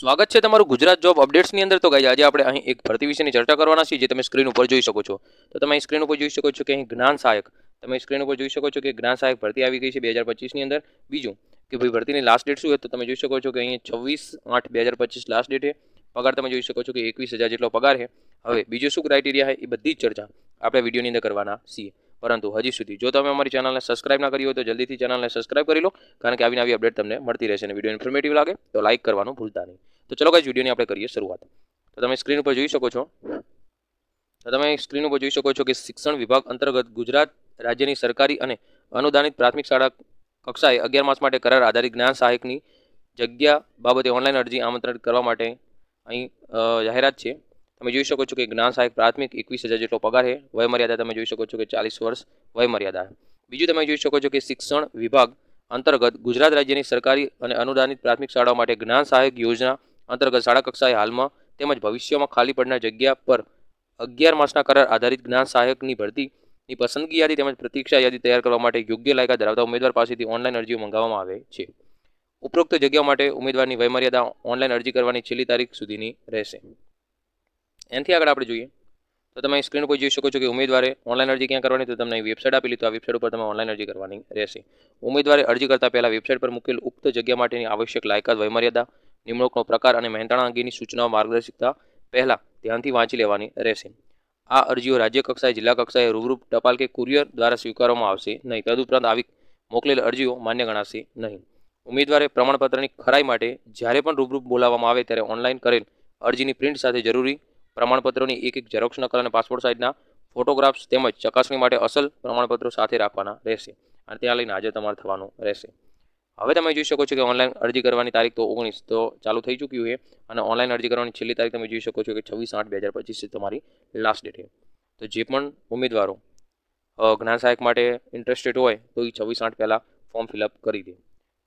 સ્વાગત છે તમારું ગુજરાત જોબ અપડેટ્સની અંદર. તો ગાઈ આજે આપણે અહીં એક ભરતી વિશેની ચર્ચા કરવાના છીએ, જે તમે સ્ક્રીન ઉપર જોઈ શકો છો. તો તમે અહીં સ્ક્રીન ઉપર જોઈ શકો છો કે અહીં જ્ઞાન સહાયક. તમે સ્ક્રીન ઉપર જોઈ શકો છો કે જ્ઞાન સહાયક ભરતી આવી ગઈ છે બે હજાર પચીસની અંદર. બીજું કે ભાઈ ભરતીની લાસ્ટ ડેટ શું છે? તો તમે જોઈ શકો છો કે અહીં છવ્વીસ આઠ બે હજાર પચીસ લાસ્ટ ડેટ છે. પગાર તમે જોઈ શકો છો કે એકવીસ હજાર જેટલો પગાર છે. હવે બીજું શું ક્રાઇટેરિયા છે? એ બધી જ ચર્ચા આપણે વિડીયોની અંદર કરવાના છીએ. પરંતુ હજી સુધી જો તમે અમારી ચેનલને સબસ્ક્રાઇબ ના કરી હોય તો જલ્દીથી ચેનલને સબસ્ક્રાઇબ કરી લો, કારણ કે આવી નવી અપડેટ તમને મળતી રહેશે અને વીડિયો ઇન્ફોર્મેટિવ લાગે, તો લાઇક કરવાનું ભૂલતા નહીં. તો ચલો ગાઈઝ વિડીયોની આપણે કરીએ શરૂઆત. તો તમે સ્ક્રીન ઉપર જોઈ શકો છો. તો તમે સ્ક્રીન ઉપર જોઈ શકો છો કે શિક્ષણ વિભાગ અંતર્ગત ગુજરાત રાજ્યની સરકારી અને અનુદાનિત પ્રાથમિક શાળા કક્ષાએ અગિયાર માસ માટે કરાર આધારિત જ્ઞાન સહાયકની જગ્યા બાબતે ઓનલાઈન અરજી આમંત્રિત કરવા માટે અહીં જાહેરાત છે. તમે જોઈ શકો છો કે જ્ઞાન સહાયક પ્રાથમિક એકવીસ હજાર જેટલો પગાર છે. વયમર્યાદા તમે જોઈ શકો છો કે ચાલીસ વર્ષ વયમર્યાદા બીજું તમે જોઈ શકો છો કે શિક્ષણ વિભાગ અંતર્ગત ગુજરાત રાજ્યની સરકારી અને અનુદાનિત પ્રાથમિક શાળાઓ માટે જ્ઞાન સહાયક યોજના અંતર્ગત શાળા કક્ષાએ હાલમાં તેમજ ભવિષ્યમાં ખાલી પડનાર જગ્યા પર અગિયાર માસના કરાર આધારિત જ્ઞાન સહાયકની ભરતીની પસંદગી યાદી તેમજ પ્રતીક્ષા યાદી તૈયાર કરવા માટે યોગ્ય લાયકા ધરાવતા ઉમેદવાર પાસેથી ઓનલાઈન અરજીઓ મંગાવવામાં આવે છે. ઉપરોક્ત જગ્યાઓ માટે ઉમેદવારની વયમર્યાદા ઓનલાઈન અરજી કરવાની છેલ્લી તારીખ સુધીની રહેશે. એનાથી આગળ આપણે જોઈએ, તો તમે સ્ક્રીન ઉપર જોઈ શકો છો કે ઉમેદવારે ઓનલાઈન અરજી ક્યાં કરવાની, તો તમને વેબસાઇટ આપેલી તો આ વેબસાઇટ ઉપર તમે ઓનલાઈન અરજી કરવાની રહેશે. ઉમેદવારે અરજી કરતા પહેલાં વેબસાઇટ પર મૂકેલ ઉક્ત જગ્યા માટેની આવશ્યક લાયકાત, વયમર્યાદા, નિમણૂકનો પ્રકાર અને મહેનતાણા અંગેની સૂચનાઓ માર્ગદર્શિકતા પહેલાં ધ્યાનથી વાંચી લેવાની રહેશે. આ અરજીઓ રાજ્ય કક્ષાએ, જિલ્લા કક્ષાએ રૂબરૂ ટપાલ કે કુરિયર દ્વારા સ્વીકારવામાં આવશે નહીં. તદુપરાંત આવી મોકલેલ અરજીઓ માન્ય ગણાશે નહીં. ઉમેદવારે પ્રમાણપત્રની ખરાઈ માટે જ્યારે પણ રૂબરૂ બોલાવવામાં આવે ત્યારે ઓનલાઈન કરેલ અરજીની પ્રિન્ટ સાથે જરૂરી પ્રમાણપત્રોની એક એક ઝેરોક્ષ નકલ અને પાસપોર્ટ સાઇઝના ફોટોગ્રાફ્સ તેમજ ચકાસણી માટે અસલ પ્રમાણપત્રો સાથે રાખવાના રહેશે અને ત્યાં લઈને આજે તમારે થવાનું રહેશે. હવે તમે જોઈ શકો છો કે ઓનલાઈન અરજી કરવાની તારીખ તો ઓગણીસ તો ચાલુ થઈ ચૂક્યું છે અને ઓનલાઈન અરજી કરવાની છેલ્લી તારીખ તમે જોઈ શકો છો કે છવ્વીસ આઠ બે હજાર પચીસ તમારી લાસ્ટ ડેટ છે. તો જે પણ ઉમેદવારો જ્ઞાન સહાયક માટે ઇન્ટરેસ્ટેડ હોય તો એ છવ્વીસ આઠ પહેલાં ફોર્મ ફિલઅપ કરી દે.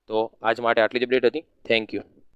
તો આજ માટે આટલી જ અપડેટ હતી. Thank you